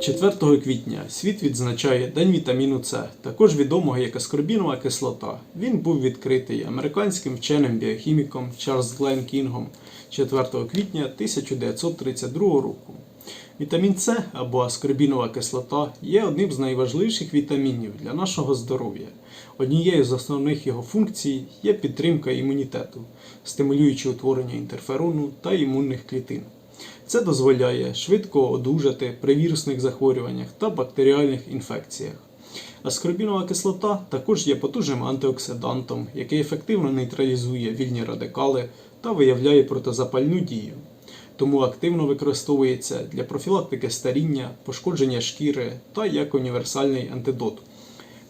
4 квітня світ відзначає День вітаміну С, також відомого як аскорбінова кислота. Він був відкритий американським вченим біохіміком Чарльз Глен Кінгом 4 квітня 1932 року. Вітамін С або аскорбінова кислота є одним з найважливіших вітамінів для нашого здоров'я. Однією з основних його функцій є підтримка імунітету, стимулюючи утворення інтерферону та імунних клітин. Це дозволяє швидко одужати при вірусних захворюваннях та бактеріальних інфекціях. Аскорбінова кислота також є потужним антиоксидантом, який ефективно нейтралізує вільні радикали та виявляє протизапальну дію. Тому активно використовується для профілактики старіння, пошкодження шкіри та як універсальний антидот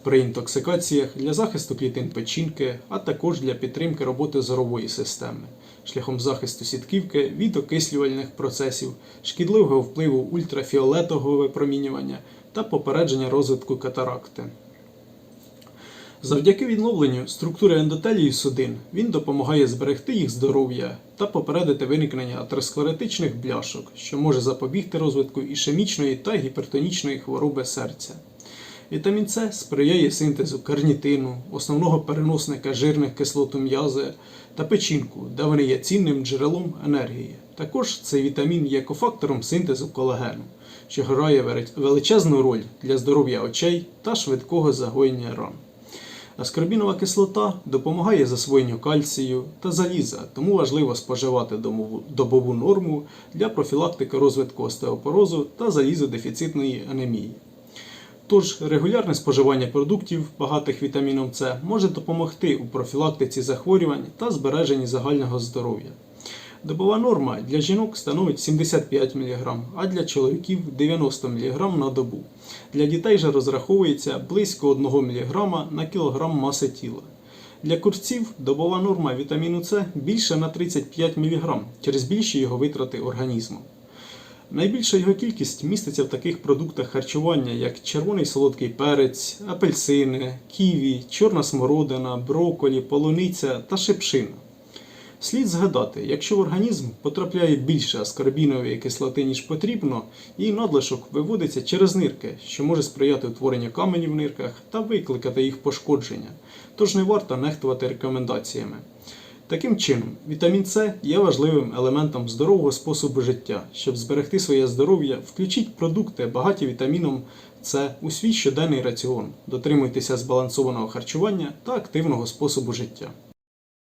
при інтоксикаціях для захисту клітин печінки, а також для підтримки роботи зорової системи, шляхом захисту сітківки від окислювальних процесів, шкідливого впливу ультрафіолетового випромінювання та попередження розвитку катаракти. Завдяки відновленню структури ендотелії судин він допомагає зберегти їх здоров'я та попередити виникнення атеросклеротичних бляшок, що може запобігти розвитку ішемічної та гіпертонічної хвороби серця. Вітамін С сприяє синтезу карнітину, основного переносника жирних кислот у м'язи та печінку, де вони є цінним джерелом енергії. Також цей вітамін є кофактором синтезу колагену, що грає величезну роль для здоров'я очей та швидкого загоєння ран. Аскорбінова кислота допомагає засвоєнню кальцію та заліза, тому важливо споживати добову норму для профілактики розвитку остеопорозу та залізодефіцитної анемії. Тож регулярне споживання продуктів, багатих вітаміном С, може допомогти у профілактиці захворювань та збереженні загального здоров'я. Добова норма для жінок становить 75 мг, а для чоловіків 90 мг на добу. Для дітей же розраховується близько 1 мг на кілограм маси тіла. Для курців добова норма вітаміну С більше на 35 мг через більші його витрати організму. Найбільша його кількість міститься в таких продуктах харчування, як червоний солодкий перець, апельсини, ківі, чорна смородина, броколі, полуниця та шипшина. Слід згадати, якщо в організм потрапляє більше аскорбінової кислоти, ніж потрібно, її надлишок виводиться через нирки, що може сприяти утворенню каменів в нирках та викликати їх пошкодження, тож не варто нехтувати рекомендаціями. Таким чином, вітамін С є важливим елементом здорового способу життя. Щоб зберегти своє здоров'я, включіть продукти, багаті вітаміном С у свій щоденний раціон, дотримуйтеся збалансованого харчування та активного способу життя.